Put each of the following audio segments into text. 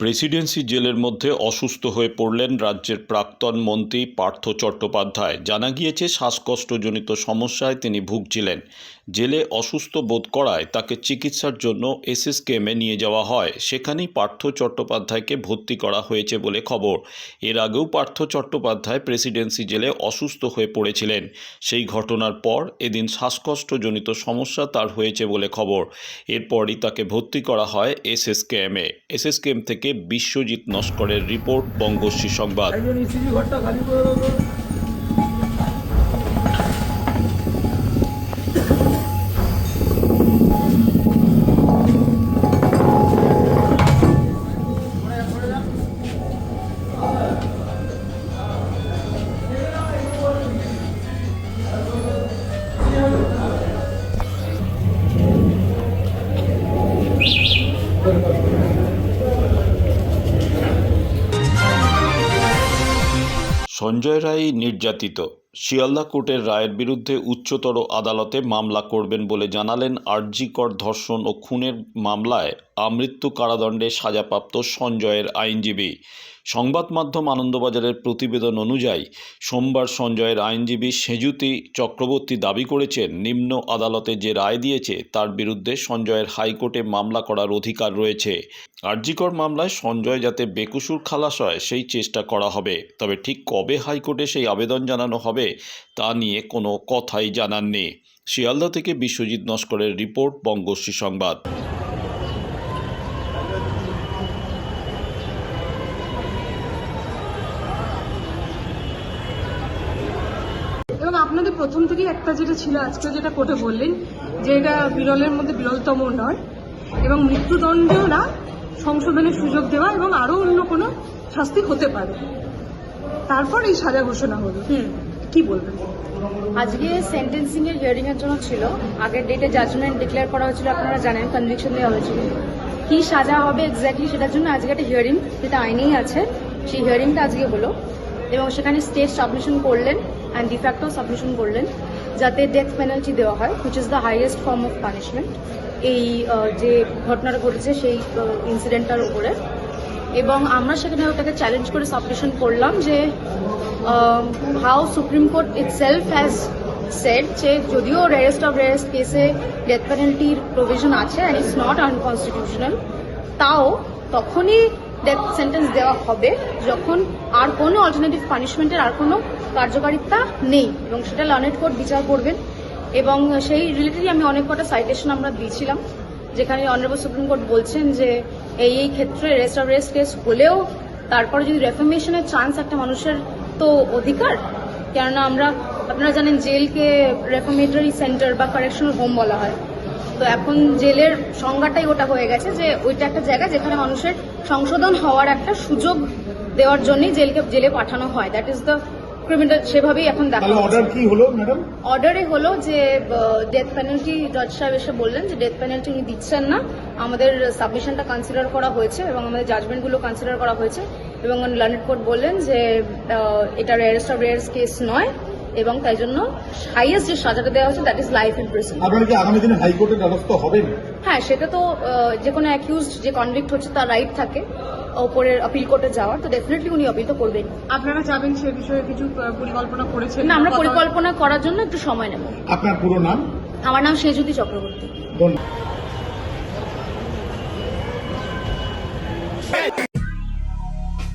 Presidency জেলের মধ্যে অসুস্থ হয়ে পড়লেন রাজ্যের প্রাক্তন মন্ত্রী পার্থ চট্টোপাধ্যায়। জানা গিয়েছে, শ্বাসকষ্টজনিত সমস্যায় তিনি ভুগছিলেন। জেলে অসুস্থ বোধ করায় তাকে চিকিৎসার জন্য এসএসকেএমে নিয়ে যাওয়া হয়। সেখানেই পার্থ চট্টোপাধ্যায়কে ভর্তি করা হয়েছে বলে খবর। এর আগেও পার্থ চট্টোপাধ্যায় প্রেসিডেন্সি জেলে অসুস্থ হয়ে পড়েছিলেন। সেই ঘটনার পর এদিন শ্বাসকষ্টজনিত সমস্যা তার হয়েছে বলে খবর। এরপরই তাকে ভর্তি করা হয় এসএসকেএমে। এসএসকেএম থেকে বিশ্বজিৎ নস্করের রিপোর্ট বঙ্গশ্রী সংবাদ। সঞ্জয় রায় নির্যাতিত। শিয়ালদা কোর্টের রায়ের বিরুদ্ধে উচ্চতর আদালতে মামলা করবেন বলে জানালেন আরজিকর ধর্ষণ ও খুনের মামলায় আমৃত্যু কারাদণ্ডে সাজাপ্রাপ্ত সঞ্জয়ের আইনজীবী। সংবাদ মাধ্যম আনন্দবাজারের প্রতিবেদন অনুযায়ী, সোমবার সঞ্জয়ের আইনজীবী সেজুতি চক্রবর্তী দাবি করেছেন, নিম্ন আদালতে যে রায় দিয়েছে তার বিরুদ্ধে সঞ্জয়ের হাইকোর্টে মামলা করার অধিকার রয়েছে। আরজিকর মামলায় সঞ্জয় যাতে বেকুসুর খালাস হয়, সেই চেষ্টা করা হবে। তবে ঠিক কবে হাইকোর্টে সেই আবেদন জানানো হবে তা নিয়ে কোনো কথাই জানাননি শিয়ালদা থেকে বিশ্বজিৎ নস্করের রিপোর্ট বঙ্গশ্রী সংবাদ। এবং আপনাদের প্রথম থেকেই একটা যেটা ছিল আজকে যেটা কোর্টে বললেন যে এটা বিরলের মধ্যে বিরলতম নয় এবং মৃত্যুদণ্ড না সংশোধনের সুযোগ দেওয়া এবং আরও অন্য কোনো শাস্তি হতে পারে। তারপর এই সাজা ঘোষণা হলো। হুম। কি বলবেন আজকে সেন্টেন্সিং এর হিয়ারিং এর জন্য ছিল। আগের ডেটে জাজমেন্ট ডিক্লেয়ার করা হয়েছিল, আপনারা জানেন কনভিকশন দেওয়া হয়েছিল। কি সাজা হবে এক্স্যাক্টলি সেটার জন্য আজকে একটা হিয়ারিং যেটা আইনেই আছে, সেই হিয়ারিংটা আজকে হলো। এবং সেখানে স্টেট সাবমিশন করলেন অ্যান্ড ডিফ্যাক্টো সাবমিশন করলেন, যাতে ডেথ পেনাল্টি দেওয়া হয় which is the highest form of punishment এই যে ঘটনাটা ঘটেছে, সেই ইনসিডেন্টটার উপরে। এবং আমরা সেখানে ওটাকে চ্যালেঞ্জ করে সাবমিশন করলাম যে how supreme court itself has said যে যদিও রেয়ারেস্ট অফ রেয়ারেস্ট কেসে ডেথ পেনাল্টির প্রভিশন আছে অ্যান্ড ইটস নট আনকনস্টিটিউশনাল তাও তখনই ডেথ সেন্টেন্স দেওয়া হবে যখন আর কোনো অল্টারনেটিভ পানিশমেন্টের আর কোনো কার্যকারিতা নেই এবং সেটা লনেট কোর্ট বিচার করবেন এবং সেই রিলেটেডই আমি অনেক কটা সাইটেশন আমরা দিয়েছিলাম যেখানে অনারেবল সুপ্রিম কোর্ট বলছেন যে এই এই ক্ষেত্রে রেস্ট অফ রেস্ট কেস হলেও তারপরে যদি রেফরমেশনের চান্স একটা মানুষের তো অধিকার? কেননা আমরা আপনারা জানেন জেলকে রেফরমেটরি সেন্টার বা কারেকশনাল হোম বলা হয়। তো এখন জেলের সংজ্ঞাটাই ওটা হয়ে গেছে যে ওইটা একটা জায়গা যেখানে মানুষের সংশোধন হওয়ার একটা সুযোগ দেওয়ার জন্যই জেলকে জেলে পাঠানো হয়। দ্যাট ইজ দ্য ক্রিমিনাল সেভাবেই এখন দেখা অর্ডার কি হলো ম্যাডাম অর্ডারে হলো যে ডেথ পেনাল্টি জজ সাহেব এসে বললেন যে ডেথ পেনাল্টি উনি দিচ্ছেন না। আমাদের সাবমিশনটা কনসিডার করা হয়েছে এবং আমাদের জাজমেন্টগুলো কনসিডার করা হয়েছে। এবং লার্নেড কোর্ট বললেন যে এটা রেয়ারেস্ট অফ রেয়ার্স কেস নয় এবং তাই জন্য হাইয়েস্ট যে সাজাটা দেওয়া হচ্ছে that is life in prison আপনারা কি আগামী দিনে হাইকোর্টের দ্বারস্থ হবেন হ্যাঁ সেটা তো যে কোনো অ্যাকিউজড যে কনভিক্ট হচ্ছে তার রাইট থাকে ওপরের আপিল কোর্টে যাওয়ার তো ডেফিনেটলি উনি আপিল তো করবেন আপনারা যাবেন সে বিষয়ে কিছু পরিকল্পনা করেছেন? না আমরা পরিকল্পনা করার জন্য একটু সময় নেব। আপনার পুরো নাম? আমার নাম সেজুতি চক্রবর্তী। ধন্যবাদ।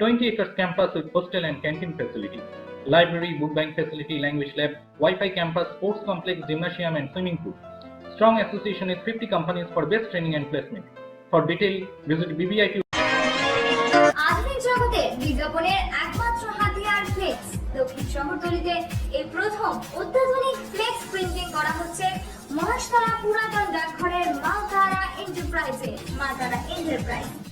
20 acres campus with hostel and canteen facility, library, book bank facility, language lab, Wi-Fi campus, sports complex, gymnasium, and swimming pool. Strong association with 50 companies for best training and placement. For detail, visit BBIT আধুনিক জগতে বিজ্ঞাপনের একমাত্র হাতিয়ার flakes দক্ষিণ শহরতলিতে এই প্রথম অত্যাধুনিক মহাশতলা পুরাতন ডাকঘরের মালতারা এন্টারপ্রাইজে মালতারা এন্টারপ্রাইজ